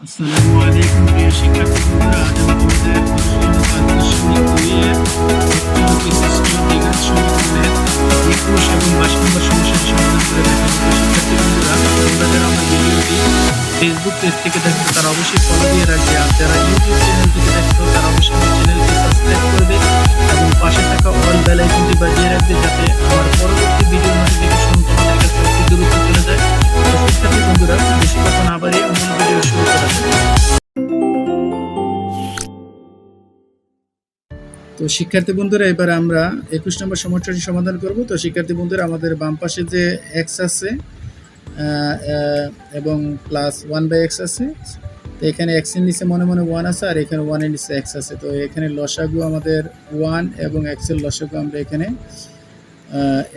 আসসালামু আলাইকুম প্রিয় শিক্ষার্থী বন্ধুরা আজ আমি তোমাদের আমার ভিডিওটি ফেসবুক পেজ থেকে দেখছ তারা অবশ্যই ফলো দিয়ে রাখবে আর যারা ইউটিউব চ্যানেল থেকে দেখছ তারা অবশ্যই আমার চ্যানেলটি সাবস্ক্রাইব করবে এবং পাশে থাকা অল বেল আইকনটি বাজিয়ে রাখবে যাতে আমার পরবর্তী ভিডিও নোটিফিকেশন তোমাদের কাছে অতি দ্রুত চলে যায় তো শিক্ষার্থী বন্ধুরা, এবার আমরা একুশ নম্বর সমস্যাটি সমাধান করব। তো শিক্ষার্থী বন্ধুরা, আমাদের বাম পাশে যে এক্স আছে এবং প্লাস ওয়ান বাই এক্স আছে, তো এখানে এক্সের নিচে মনে মনে ওয়ান আছে, আর এখানে ওয়ানের নিচে এক্স আছে। তো এখানে লসাগু আমাদের ওয়ান এবং এক্সের লসাগু আমরা এখানে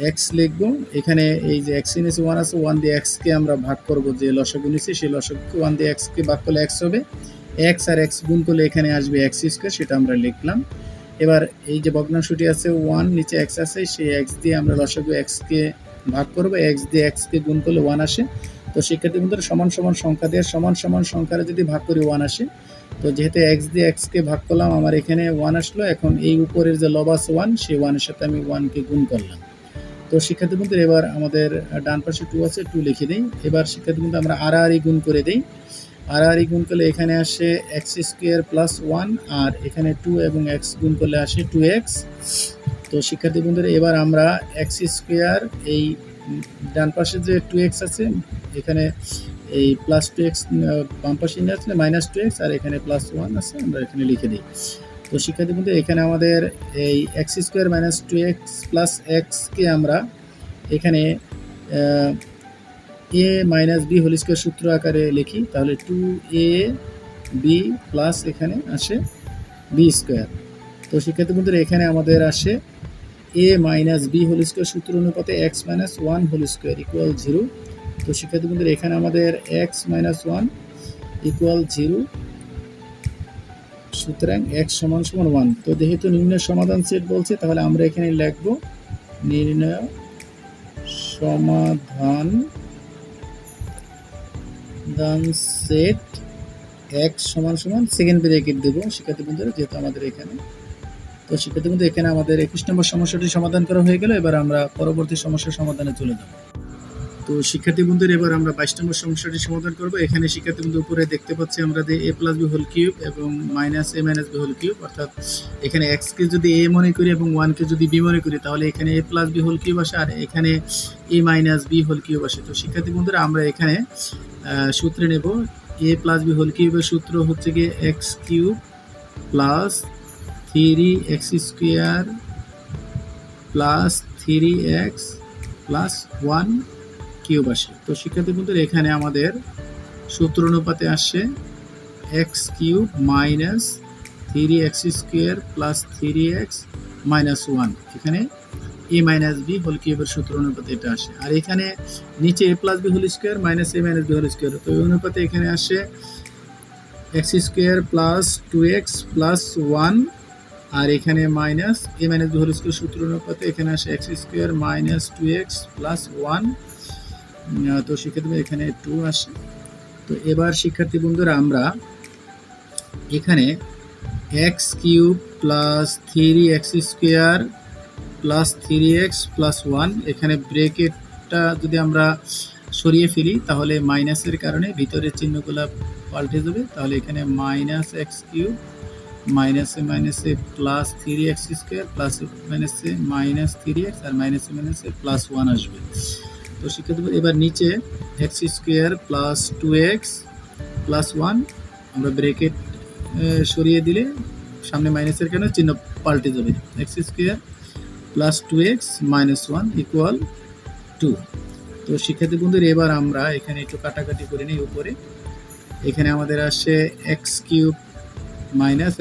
এক্স লিখব। এখানে এই যে এক্স নিচে ওয়ান আছে ওয়ান দিয়ে এক্সকে আমরা ভাগ করব, যে লসাগু নিচে, সেই লসাগুকে ওয়ান দিয়ে এক্সকে ভাগ করলে এক্স হবে। এক্স আর এক্স গুণ করলে এখানে আসবে এক্স স্কোয়ার সেটা আমরা লিখলাম। এবার এই যে ভগ্নাংশটি আছে ওয়ান নিচে এক্স আছে, সেই এক্স দিয়ে আমরা লসাগু এক্সকে ভাগ করব। এক্স দিয়ে এক্সকে গুণ করলে ওয়ান আসে। তো শিক্ষার্থী বন্ধুরা, সমান সমান সংখ্যা দিয়ে সমান সমান সংখ্যারে যদি ভাগ করি ওয়ান আসে, তো যেহেতু এক্স দিয়ে এক্সকে ভাগ করলাম, আমার এখানে ওয়ান আসলো। এখন এই উপরের যে লবাস ওয়ান সেই ওয়ানের সাথে আমি ওয়ানকে গুণ করলাম। তো শিক্ষার্থী বন্ধুরা, এবার আমাদের ডান পাশে টু আছে টু লিখে দিই। এবার শিক্ষার্থী বন্ধু আমরা আর আর গুণ করে দিই। আর গুণ করলে এখানে আসে এক্স স্কোয়ার প্লাস ওয়ান আর এখানে টু এবং এক্স গুণ করলে আসে টু এক্স তো শিক্ষার্থী বন্ধুরা, এবার আমরা এক্স স্কোয়ার এই ডান পাশে যে টু এক্স আছে, এখানে এই প্লাস টু এক্স বাম পাশে নিয়ে আসলে মাইনাস টু এক্স আর এখানে প্লাস ওয়ান আছে, আমরা এখানে লিখে দিই। তো শিক্ষার্থী বন্ধু এখানে আমাদের এই x square minus two x plus এক্সকে আমরা এখানে a minus b whole square সূত্র আকারে লিখি, তাহলে টু এ বি প্লাস এখানে আসে বি স্কোয়ার। তো শিক্ষার্থী বন্ধুরা, এখানে আমাদের আসে a minus b whole square সূত্র অনুপাতে x minus one whole square equal zero. তো শিক্ষার্থী বন্ধুরা, এখানে আমাদের x minus one equal zero, সুতরাং এক্স সমান সমান ওয়ান। তো যেহেতু নির্ণয় সমাধান সেট বলছে, তাহলে আমরা এখানে লিখব নির্ণয় সমাধান দান সেট এক্স সমান সমান সেকেন্ড ব্রেকেট দেবো। শিক্ষার্থী বন্ধুরা, যেহেতু আমাদের এখানে। তো শিক্ষার্থী বন্ধু এখানে আমাদের একুশ নম্বর সমস্যাটি সমাধান করা হয়ে গেল। এবার আমরা পরবর্তী সমস্যার সমাধানে চলে যাব। তো শিক্ষার্থী বন্ধুরা এবার আমরা বাইশ নম্বর সমস্যাটি সমাধান করব। এখানে শিক্ষার্থী বন্ধু উপরে দেখতে পাচ্ছি আমরা যে a plus b whole cube এবং minus a minus b whole cube অর্থাৎ এখানে এক্সকে যদি এ মনে করি এবং ওয়ানকে যদি বি মনে করি, তাহলে এখানে a plus b whole cube আসে আর এখানে a minus b whole cube আসে। তো শিক্ষার্থী বন্ধুরা আমরা এখানে সূত্রে নেব। এ প্লাস বি হোল কিউবের সূত্র হচ্ছে গিয়ে x cube plus three x square plus three x plus one cube আসে। তো শিক্ষার্থী বন্ধুরা এখানে আমাদের সূত্র অনুপাতে আসে x cube minus three x square plus three x minus one. এখানে এ মাইনাস বি হোল কিউবের সূত্র অনুপাতে এটা আসে। আর এখানে নিচে a plus b whole square minus a minus b whole square. তো এই অনুপাতে এখানে আসে x square plus two x plus one. আর এখানে minus a minus b whole square সূত্র অনুপাতে এখানে আসে x square minus two x plus one. তো সেক্ষেত্রে এখানে টু আসে। তো এবার শিক্ষার্থী বন্ধুরা আমরা এখানে x cube plus three x square plus three x plus one এখানে ব্রেকেটটা যদি আমরা সরিয়ে ফেলি, তাহলে মাইনাসের কারণে ভিতরের চিহ্নগুলো পাল্টে যাবে। তাহলে এখানে মাইনাস এক্স কিউব মাইনাসে মাইনাসে plus three x square plus মাইনাসে মাইনাস থ্রি এক্স আর মাইনাসে মাইনাসে প্লাস ওয়ান আসবে। তো বন্ধু, এবার নিচে x square plus two x plus one আমরা ব্রেকেট সরিয়ে দিলে সামনে মাইনাসের কারণে চিহ্ন পাল্টে যাবে। X square plus two x minus one equal to তো শিক্ষার্থী বন্ধুরা এবার আমরা এখানে একটু কাটাকাটি করে নিই উপরে। এখানে আমাদের আসে x cube minus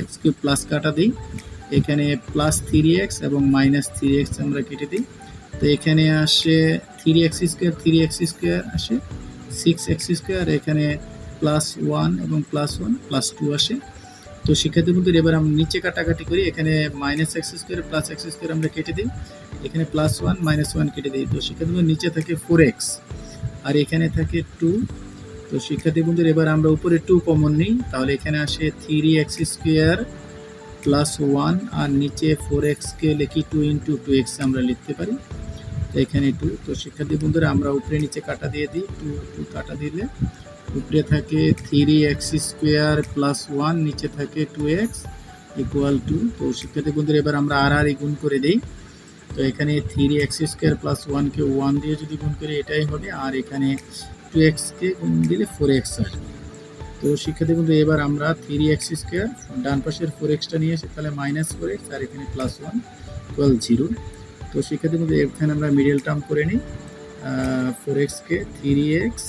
x cube plus কাটা দিই। এখানে প্লাস থ্রি এক্স এবং মাইনাস থ্রি এক্স আমরা কেটে দিই। তো এখানে আসে three x square three x square আসে সিক্স এক্স স্কোয়ার এখানে প্লাস ওয়ান এবং প্লাস ওয়ান প্লাস টু আসে। তো শিক্ষার্থী বন্ধুরা এবার আমরা নিচে কাটাকাটি করি, এখানে minus x square plus x square আমরা কেটে দিই। এখানে প্লাস ওয়ান মাইনাস ওয়ান কেটে দিই। তো শিক্ষার্থী বন্ধু নিচে থাকে ফোর এক্স আর এখানে থাকে টু তো তো শিক্ষার্থী বন্ধুরা এবার আমরা উপরে টু কমন নিই, তাহলে এখানে আসে three x square plus one আর নিচে ফোর এক্সকে লিখি টু ইন্টু টু এক্স আমরা লিখতে পারি। এখানে টু তো শিক্ষার্থী বন্ধুরা, আমরা উপরে নিচে কাটা দিয়ে দিই। টু টু কাটা দিলে উপরে থাকে three x square plus one নিচে থাকে টু এক্স ইকুয়াল টু তো শিক্ষার্থী বন্ধুরা, এবার আমরা আর আর গুণ করে দিই। তো এখানে থ্রি এক্স স্কোয়ার প্লাস ওয়ানকে ওয়ান দিয়ে যদি গুণ করি, এটাই হবে। আর এখানে টু এক্সকে গুণ দিলে ফোর এক্স আসবে। তো শিক্ষার্থী বন্ধু এবার আমরা থ্রি এক্স স্কোয়ার ডান পাশের ফোর এক্সটা নিয়ে এসে তাহলে মাইনাস ফোর এক্স আর এখানে প্লাস ওয়ান টুয়েলভ জিরো তো সেক্ষেত্রে বন্ধু এখানে আমরা মিডিয়াল টার্ম করে নিই ফোর এক্সকে three x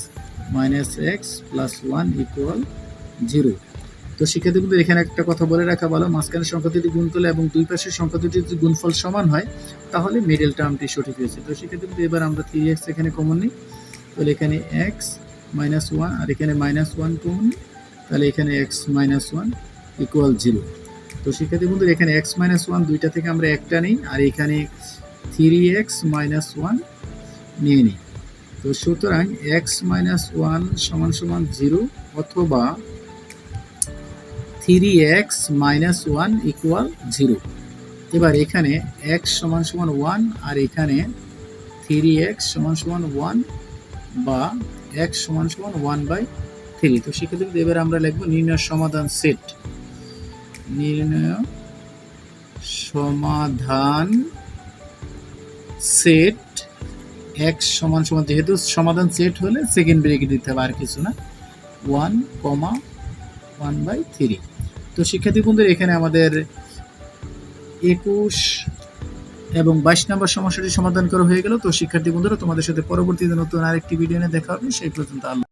minus x plus one equal zero তো সেক্ষেত্রে বন্ধু এখানে একটা কথা বলে রাখা ভালো, মাঝখানের সংখ্যা দুটি গুণ করলে এবং দুই পাশের সংখ্যা দুটি যদি গুণফল সমান হয়, তাহলে মিডল টার্মটি সঠিক হয়েছে। তো সেক্ষেত্রে বন্ধু এবার আমরা থ্রি এক্স এখানে কমন নিই। তাহলে এখানে এক্স মাইনাস ওয়ান আর এখানে মাইনাস ওয়ান কমন তাহলে এখানে x minus one equal zero তো সেক্ষেত্রে বন্ধু এখানে এক্স মাইনাস ওয়ান দুইটা থেকে আমরা একটা নিই, আর এখানে থ্রি এক্স মাইনাস ওয়ান নিয়ে নিই। তো সুতরাং এক্স মাইনাস ওয়ান সমান সমান জিরো অথবা three x minus one equal zero এবার এখানে এক্স সমান সমান ওয়ান আর এখানে থ্রি এক্স সমান সমান ওয়ান বা এক্স সমান সমান ওয়ান বাই থ্রি তো সেক্ষেত্রে এবার আমরা লিখব নির্ণয় সমাধান সেট নির্ণয় সমাধান সেট এক্স সমান সমান, যেহেতু সমাধান সেট হলে সেকেন্ড ব্রেকে দিতে হবে, আর কিছু না। One comma one by three তো শিক্ষার্থী বন্ধুরা, এখানে আমাদের একুশ এবং বাইশ নম্বর সমস্যাটি সমাধান করা হয়ে গেল। তো শিক্ষার্থী বন্ধুরা, তোমাদের সাথে পরবর্তীতে নতুন আরেকটি ভিডিও নিয়ে দেখা হবে। সেই পর্যন্ত আল্লাহ